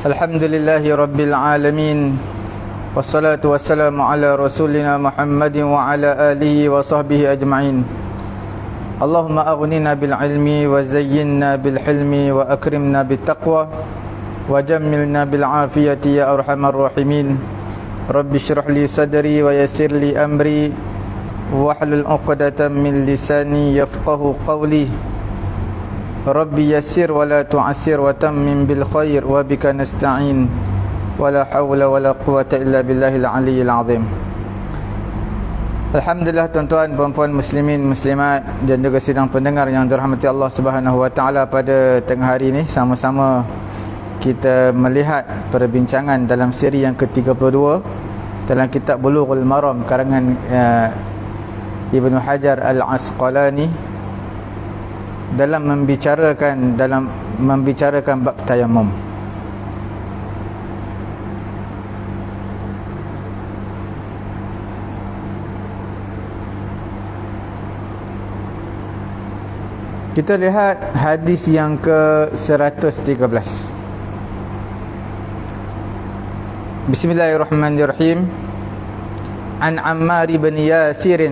Alhamdulillahi Rabbil Alamin. Wassalatu wassalamu ala rasulina Muhammadin wa ala alihi wa sahbihi ajma'in. Allahumma aghnina bil ilmi wa zayyinna bil hilmi wa akrimna bil taqwa Wa jammilna bil afiyati ya arhamar rahimin. Rabbi syurah li sadri wa yasir li amri Wa ahlul uqadatan min lisani yafqahu qawlih Rabbi yassir wa la tu'assir wa tammim bil khair wa bika nasta'in. Wa la hawla wa la quwata illa billahi al-aliyyil azim. Alhamdulillah tuan-tuan, puan-puan muslimin, muslimat dan juga sidang pendengar yang dirahmati Allah Subhanahu wa taala pada tengah hari ini sama-sama kita melihat perbincangan dalam siri yang ke-32 dalam kitab Bulughul Maram karangan uh, Ibnu Hajar Al-Asqalani dalam membicarakan dalam membicarakan bab tayammum Kita lihat hadis yang ke-113 Bismillahirrahmanirrahim. An Ammar bin Yasir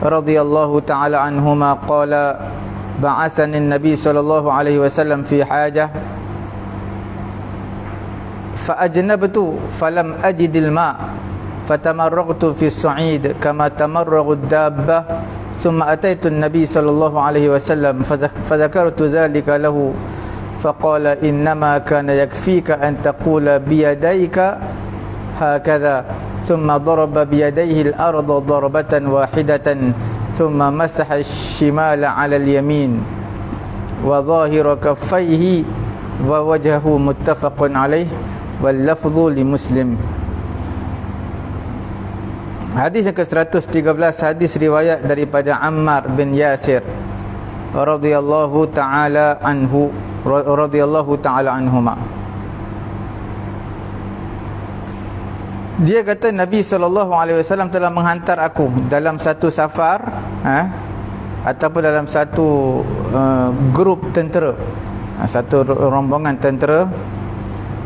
radhiyallahu ta'ala anhuma qala بعثني النبي صلى الله عليه وسلم في حاجة فأجنبت فلم أجد الماء فتمرغت في الصعيد كما تمرغ الدابة. ثم أتيت النبي صلى الله عليه وسلم فذكرت ذلك له فقال إنما كان يكفيك أن تقول بيديك هكذا. ثم ضرب بيديه الأرض ضربة واحدة ثم مسح الشمال على اليمين وظاهر كفيه ووجهه متفق عليه واللفظ لمسلم Hadis yang ke-113 hadis riwayat daripada Ammar bin Yasir radhiyallahu taala anhu radhiyallahu taala anhuma Dia kata Nabi wasallam telah menghantar aku dalam satu safar ha, ataupun dalam satu uh, grup tentera. Ha, satu rombongan tentera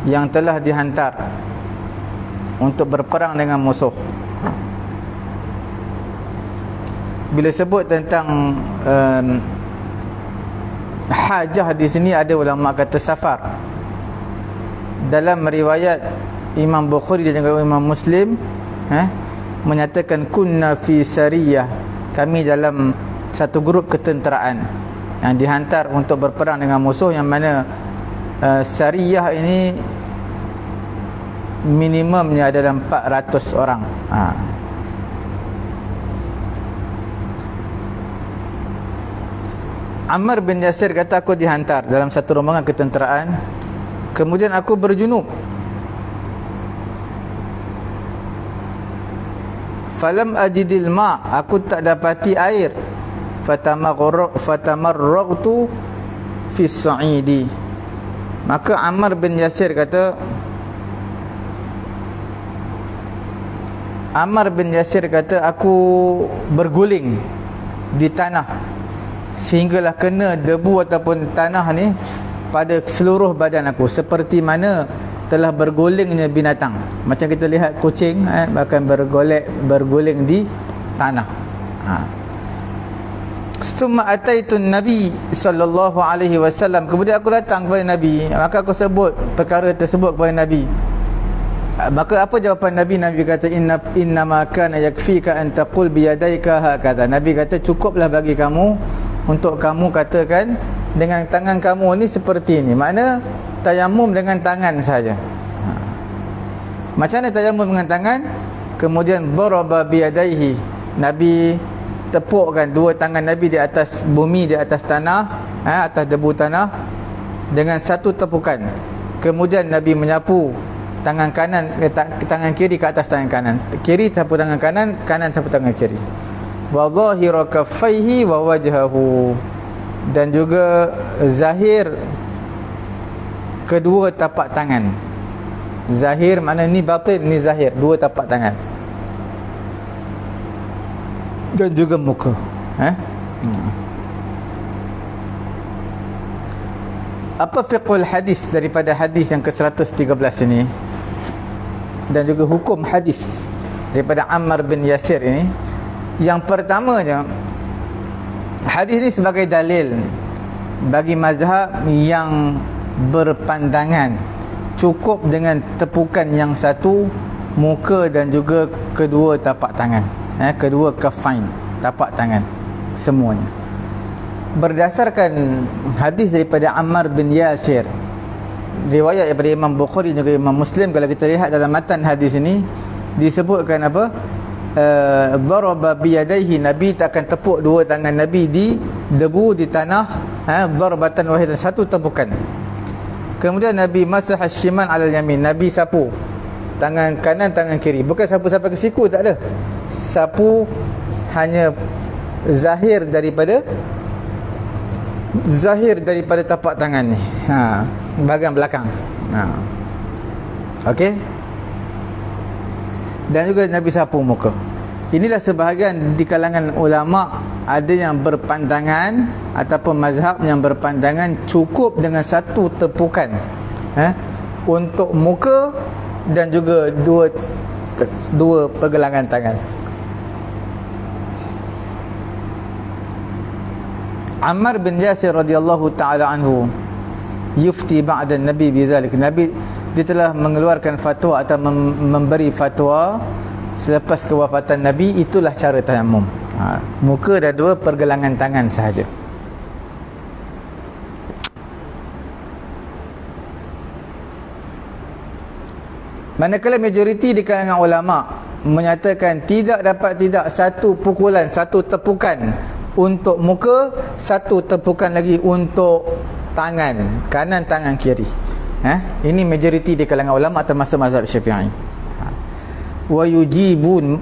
yang telah dihantar untuk berperang dengan musuh. Bila sebut tentang um, hajah di sini ada ulama kata safar. Dalam riwayat Imam Bukhari dan juga Imam Muslim eh, menyatakan kunna fi sariyah. Kami dalam satu grup ketenteraan yang dihantar untuk berperang dengan musuh yang mana uh, sariyah ini minimumnya adalah 400 orang. Ha. Ammar bin Yasir kata aku dihantar dalam satu rombongan ketenteraan. Kemudian aku berjunub falam ajidil ma aku tak dapati air. Fatamarraq fatamarraqtu fi sa'idi maka Ammar bin Yasir kata Ammar bin Yasir kata aku berguling di tanah sehinggalah kena debu ataupun tanah ni pada seluruh badan aku. Seperti mana telah bergulingnya binatang. Macam kita lihat kucing eh, bahkan bergolek berguling di tanah. Ha. Summa ataitu Nabi sallallahu alaihi wasallam. Kemudian aku datang kepada Nabi maka aku sebut perkara tersebut kepada Nabi. Maka apa jawapan Nabi? Nabi kata inna inna ma kana yakfika an taqul bi yadayka hakadha. Nabi kata cukuplah bagi kamu untuk kamu katakan dengan tangan kamu ni seperti ini mana tayamum dengan tangan saja. Macam mana tayamum dengan tangan? Kemudian daraba biyadaihi. Nabi tepukkan dua tangan Nabi di atas bumi di atas tanah, ha, atas debu tanah dengan satu tepukan. Kemudian Nabi menyapu tangan kanan eh, tangan kiri ke atas tangan kanan. Kiri sapu tangan kanan, kanan sapu tangan kiri. Wa dhahira kaffaihi wa wajhahu. Dan juga zahir kedua tapak tangan. Zahir mana ni batin ni zahir. Dua tapak tangan. Dan juga muka. Eh hmm. apa fiqhul hadis daripada hadis yang ke-113 ini? Dan juga hukum hadis daripada Ammar bin Yasir ini. Yang pertamanya hadis ini sebagai dalil bagi mazhab yang berpandangan cukup dengan tepukan yang satu muka dan juga kedua tapak tangan. Eh, kedua kafain tapak tangan semuanya. Berdasarkan hadis daripada Ammar bin Yasir riwayat daripada Imam Bukhari juga Imam Muslim kalau kita lihat dalam matan hadis ini disebutkan apa? Uh, daraba biyadaihi nabi takkan tepuk dua tangan nabi di debu di tanah ha darbatan wahidan satu tepukan kemudian nabi masah shiman alal yamin. Nabi sapu. Tangan kanan tangan kiri. Bukan sapu sampai ke siku tak ada. Sapu hanya zahir daripada zahir daripada tapak tangan ni. Ha bahagian belakang. Ha. Okey? Dan juga nabi sapu muka inilah sebahagian di kalangan ulama ada yang berpandangan ataupun mazhab yang berpandangan cukup dengan satu tepukan ha untuk muka dan juga dua dua pergelangan tangan. Ammar bin Yasir radhiyallahu taala anhu yufti ba'da nabi bidzalik nabi dia telah mengeluarkan fatwa atau mem memberi fatwa selepas kewafatan nabi itulah cara tayammum ha, muka dan dua pergelangan tangan sahaja manakala majoriti di kalangan ulama menyatakan tidak dapat tidak satu pukulan satu tepukan untuk muka satu tepukan lagi untuk tangan kanan tangan kiri ha? ini majoriti di kalangan ulama termasuk mazhab syafi'i. Wa yujibun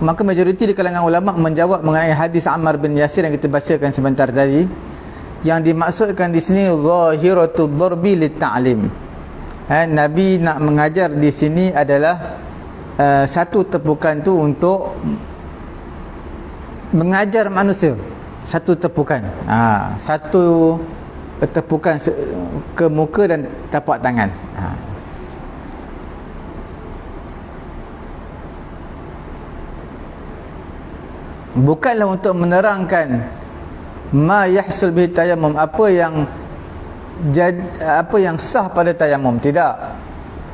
maka majoriti di kalangan ulama menjawab mengenai hadis Ammar bin Yasir yang kita bacakan sebentar tadi yang dimaksudkan di sini zahiratul darbi litta'lim ha? Nabi nak mengajar di sini adalah uh, satu tepukan tu untuk mengajar manusia satu tepukan ha, satu tepukan ke muka dan tapak tangan ha. Bukanlah untuk menerangkan ma yahsul bi tayammum apa yang jad, apa yang sah pada tayammum. Tidak.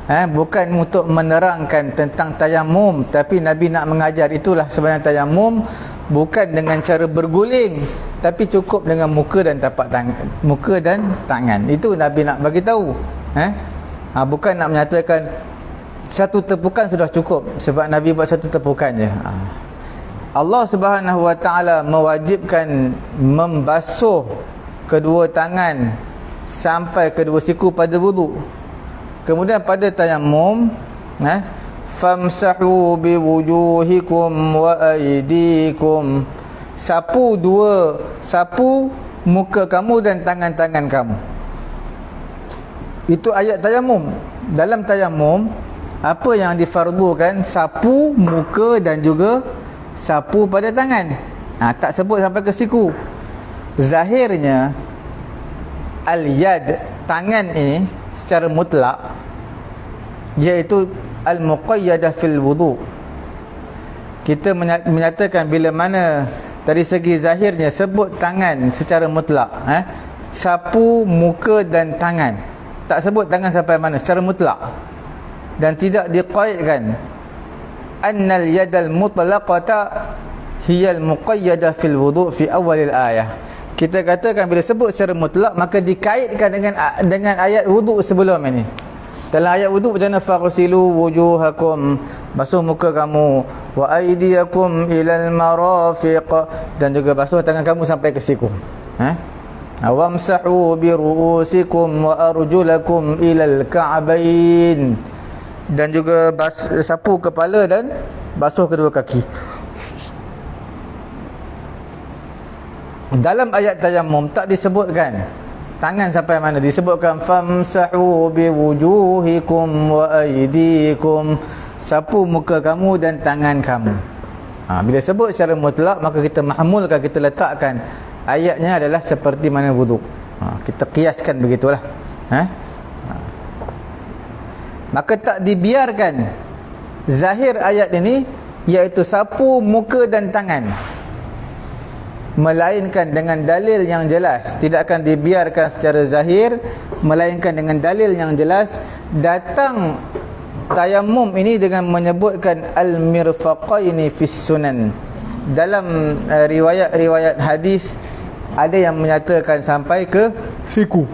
Eh, bukan untuk menerangkan tentang tayamum tapi Nabi nak mengajar itulah sebenarnya tayamum bukan dengan cara berguling tapi cukup dengan muka dan tapak tangan muka dan tangan. Itu Nabi nak bagi tahu eh ha, bukan nak menyatakan satu tepukan sudah cukup sebab Nabi buat satu tepukan je. Ha. Allah Subhanahu Wa Taala mewajibkan membasuh kedua tangan sampai kedua siku pada wuduk kemudian pada tayammum eh famsahu biwujuhikum wa aydikum. Sapu dua sapu muka kamu dan tangan-tangan kamu. Itu ayat tayamum. Dalam tayamum apa yang difardukan? Sapu muka dan juga sapu pada tangan. Ha, tak sebut sampai ke siku. Zahirnya al-yad tangan ini secara mutlak iaitu al-muqayyadah fil wudu. Kita menyatakan bila mana dari segi zahirnya sebut tangan secara mutlak eh? sapu muka dan tangan. Tak sebut tangan sampai mana secara mutlak. Dan tidak diqaidkan annal yadal mutlaqata hiya al-muqayyadah fil wudu fi awal al-ayah kita katakan bila sebut secara mutlak maka dikaitkan dengan dengan ayat wudu sebelum ini. Dalam ayat wudu macam mana? Faghsilu wujuhakum basuh muka kamu wa aydiyakum ilal marafiq dan juga basuh tangan kamu sampai ke siku. Ha? Awamsahu bi ru'usikum wa arjulakum ilal ka'bain dan juga bas, sapu kepala dan basuh kedua kaki. Dalam ayat tayammum tak disebutkan tangan sampai mana. Disebutkan famsahu biwujuhikum wa aydikum. Sapu muka kamu dan tangan kamu. Ha, bila sebut secara mutlak maka kita mahmulkan kita letakkan ayatnya adalah seperti mana wuduk ha, kita kiaskan begitulah. Ha? Maka tak dibiarkan zahir ayat ini iaitu sapu muka dan tangan. Melainkan dengan dalil yang jelas. Tidak akan dibiarkan secara zahir melainkan dengan dalil yang jelas. Datang tayamum ini dengan menyebutkan al-mirfaqaini fis sunan. Dalam uh, riwayat-riwayat hadis ada yang menyatakan sampai ke siku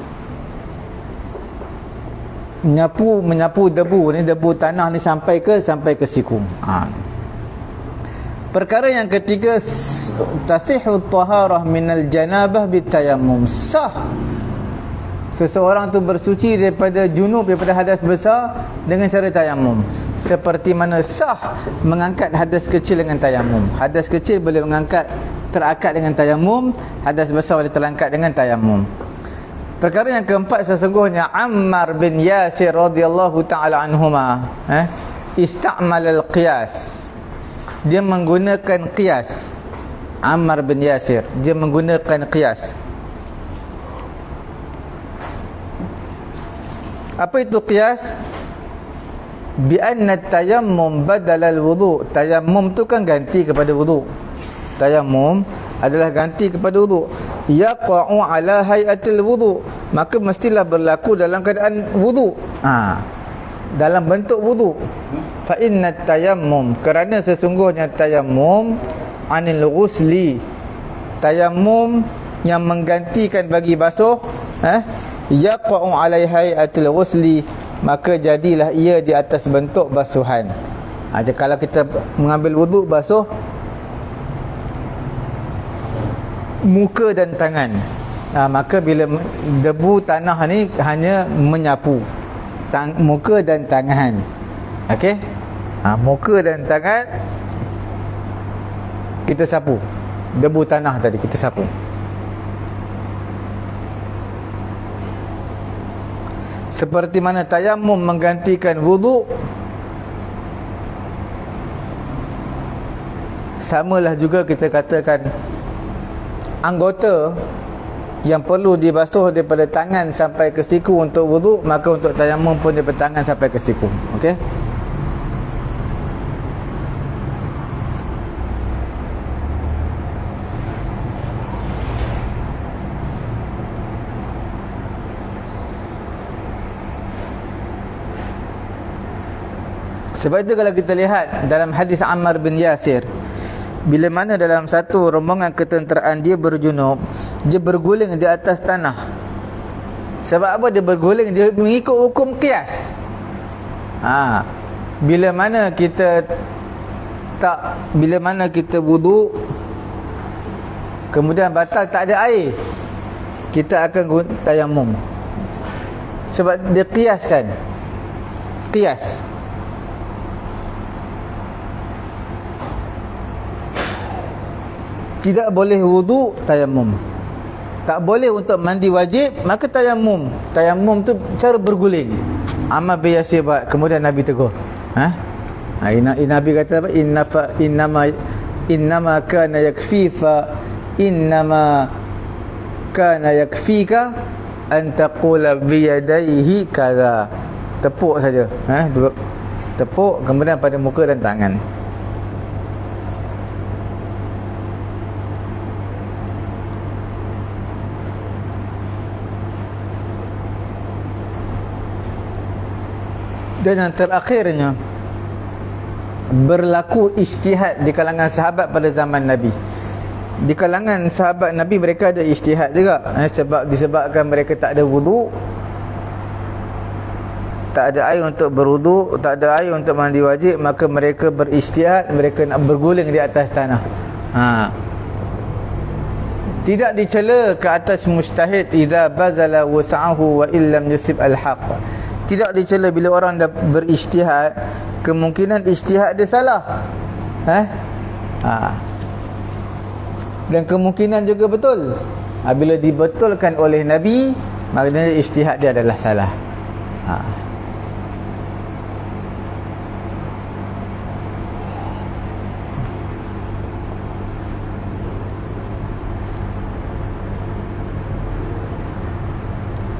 menyapu menyapu debu ni debu tanah ni sampai ke sampai ke siku ha. Perkara yang ketiga tasihhu taharah minal janabah bitayammum. Sah seseorang tu bersuci daripada junub daripada hadas besar dengan cara tayammum. Seperti mana sah mengangkat hadas kecil dengan tayammum. Hadas kecil boleh mengangkat terangkat dengan tayammum, hadas besar boleh terangkat dengan tayammum. Perkara yang keempat sesungguhnya Ammar bin Yasir radhiyallahu taala anhuma eh istamal al-qiyas dia menggunakan qiyas. Ammar bin Yasir dia menggunakan qiyas. Apa itu qiyas? Bi anna tayammum badal al wudu. Tayammum tu kan ganti kepada wudu. Tayammum adalah ganti kepada wudu yaqa'u ala hayatil wudu. Maka mestilah berlaku dalam keadaan wudu. Ha. Dalam bentuk wudu. Fa inna tayammum. Kerana sesungguhnya tayammum anil ghusli. Tayammum yang menggantikan bagi basuh eh? Yaqa'u alaihi atil ghusli. Maka jadilah ia di atas bentuk basuhan. Ada ha, kalau kita mengambil wudu basuh muka dan tangan. Ha, maka bila debu tanah ni hanya menyapu. Tang, muka dan tangan. Okey? Ha, muka dan tangan kita sapu. Debu tanah tadi kita sapu. Seperti mana tayamum menggantikan wudu samalah juga kita katakan anggota yang perlu dibasuh daripada tangan sampai ke siku untuk wudu maka untuk tayamum pun daripada tangan sampai ke siku. Okey? Sebab itu kalau kita lihat dalam hadis Ammar bin Yasir bila mana dalam satu rombongan ketenteraan dia berjunub dia berguling di atas tanah. Sebab apa dia berguling? Dia mengikut hukum kias. Ha. Bila mana kita tak bila mana kita wudu kemudian batal tak ada air kita akan guna tayamum. Sebab dia kiaskan. Kias tidak boleh wudu tayamum tak boleh untuk mandi wajib maka tayamum tayamum tu cara berguling. Amal biasa buat kemudian nabi tegur. Ha? Ha nabi kata apa? Inna fa innama innama kana yakfi fa innama kana yakfika an taqula bi yadayhi kaza. Tepuk saja ha? Tepuk kemudian pada muka dan tangan dan yang terakhirnya berlaku ijtihad di kalangan sahabat pada zaman Nabi. Di kalangan sahabat Nabi mereka ada ijtihad juga. Eh, sebab disebabkan mereka tak ada wudu tak ada air untuk berwudu tak ada air untuk mandi wajib maka mereka berijtihad mereka nak berguling di atas tanah. Ha. tidak dicela ke atas mustahid idza bazala wasa'ahu wa illam yusib al-haqq tidak dicela bila orang dah berijtihad kemungkinan ijtihad dia salah. Eh? Ha. Dan kemungkinan juga betul. Ha, bila dibetulkan oleh nabi maknanya ijtihad dia adalah salah. Ha.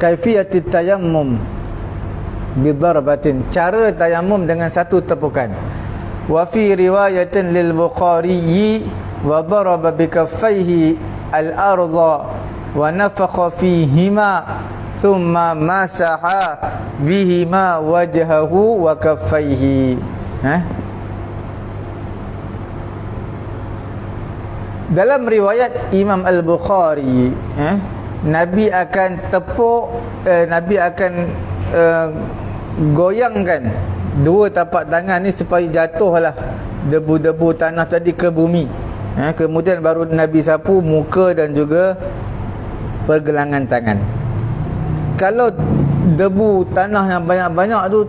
Kaifiyatit tayammum bidarbatin. Cara tayammum dengan satu tepukan. Wa fi riwayatin lil bukhari wa daraba bi kaffaihi al ardha wa nafakha fihima thumma masaha bihima wajhahu wa kaffaihi. Ha dalam riwayat Imam Al-Bukhari eh, Nabi akan tepuk eh, Nabi akan eh, goyangkan dua tapak tangan ni supaya jatuhlah debu-debu tanah tadi ke bumi. Eh, kemudian baru Nabi sapu muka dan juga pergelangan tangan. Kalau debu tanah yang banyak-banyak tu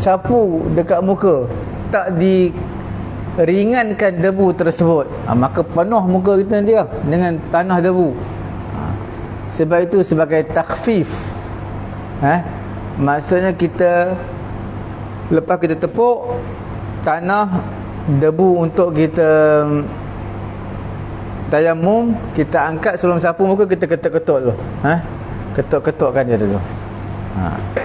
sapu dekat muka tak di ringankan debu tersebut ha, maka penuh muka kita dia dengan tanah debu. Ha, sebab itu sebagai takfif ha, maksudnya kita lepas kita tepuk tanah debu untuk kita tayamum kita angkat sebelum sapu muka kita ketuk-ketuk dulu. Ha? Ketuk-ketukkan dia dulu. Ha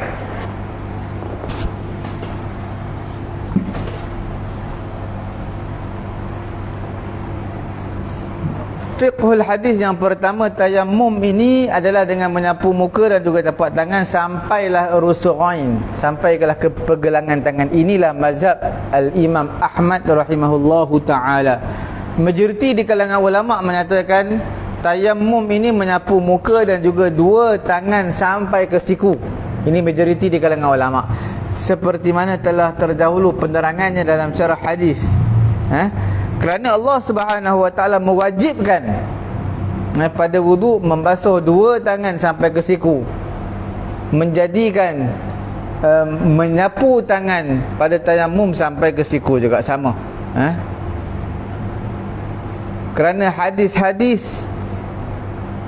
fiqhul hadis yang pertama tayammum ini adalah dengan menyapu muka dan juga tapak tangan sampailah rusu'ain sampailah ke pergelangan tangan. Inilah mazhab al-imam Ahmad rahimahullahu taala. Majoriti di kalangan ulama menyatakan tayammum ini menyapu muka dan juga dua tangan sampai ke siku. Ini majoriti di kalangan ulama. Seperti mana telah terdahulu penerangannya dalam syarah hadis. Ha? Kerana Allah Subhanahu Wa Taala mewajibkan eh, pada wudu membasuh dua tangan sampai ke siku menjadikan um, menyapu tangan pada tayamum sampai ke siku juga sama eh? kerana hadis-hadis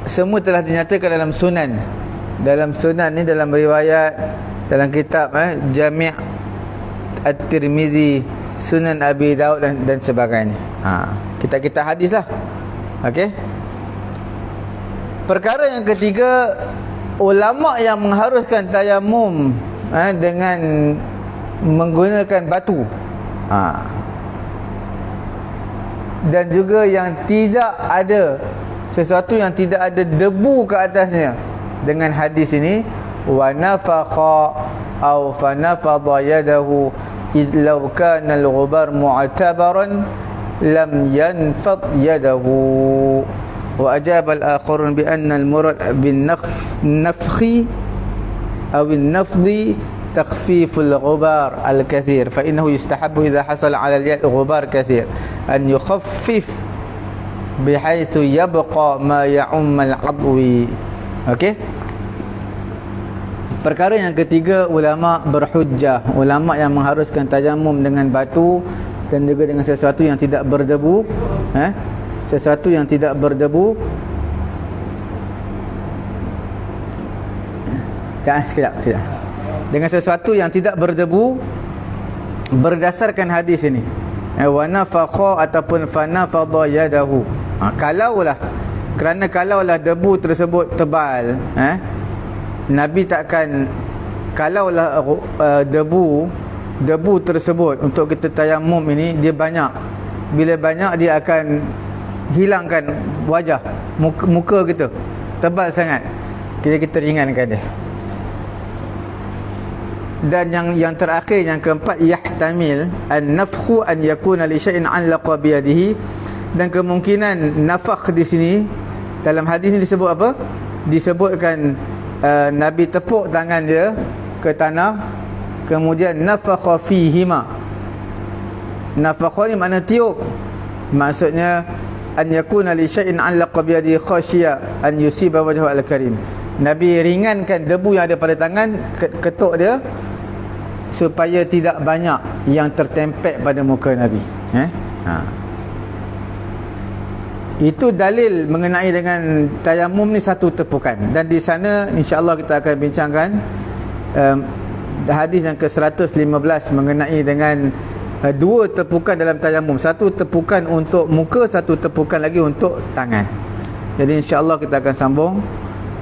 semua telah dinyatakan dalam sunan dalam sunan ni dalam riwayat dalam kitab eh, Jami' At-Tirmizi Sunan Abi Daud dan dan sebagainya. Ha, kita kita hadis lah. Okey. Perkara yang ketiga ulama yang mengharuskan tayamum eh, dengan menggunakan batu. Ha. Dan juga yang tidak ada sesuatu yang tidak ada debu ke atasnya dengan hadis ini wa nafakha au fa nafadha yadahu إذ لو كان الغبار معتبرا لم ينفض يده وأجاب الآخرون بأن المراد بالنفخ أو النفض تخفيف الغبار الكثير فإنه يستحب إذا حصل على اليد غبار كثير أن يخفف بحيث يبقى ما يعم العضو أوكي? Perkara yang ketiga ulama berhujjah, ulama yang mengharuskan tajamum dengan batu dan juga dengan sesuatu yang tidak berdebu, eh? Sesuatu yang tidak berdebu. Jangan sekejap, sekejap. Dengan sesuatu yang tidak berdebu berdasarkan hadis ini. Eh, wa nafakha ataupun fana fadha yadahu. Ha, kalaulah kerana kalaulah debu tersebut tebal, eh? Nabi takkan kalaulah uh, debu debu tersebut untuk kita tayamum ini dia banyak. Bila banyak dia akan hilangkan wajah muka, muka kita. Tebal sangat. Kita kita ringankan dia. Dan yang yang terakhir yang keempat yahtamil an-nafkhu an yakuna li syai'in 'alaqa bi yadihi dan kemungkinan nafakh di sini dalam hadis ini disebut apa? Disebutkan uh, Nabi tepuk tangan dia ke tanah kemudian nafakha fihima. Nafakha ni makna tiup. Maksudnya an yakuna li syai'in alaqa bi yadi khashiya an yusiba wajhu al-karim. Nabi ringankan debu yang ada pada tangan ketuk dia supaya tidak banyak yang tertempel pada muka Nabi. Eh? Ha itu dalil mengenai dengan tayamum ni satu tepukan. Dan di sana insya-Allah kita akan bincangkan um, hadis yang ke-115 mengenai dengan uh, dua tepukan dalam tayamum. Satu tepukan untuk muka satu tepukan lagi untuk tangan. Jadi insya-Allah kita akan sambung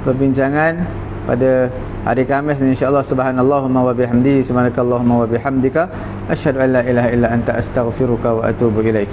perbincangan pada hari Khamis insyaallah subhanallahumma wa bihamdi subhanakallahumma wa bihamdika asyhadu an la ilaha illa anta astaghfiruka wa atubu ilaik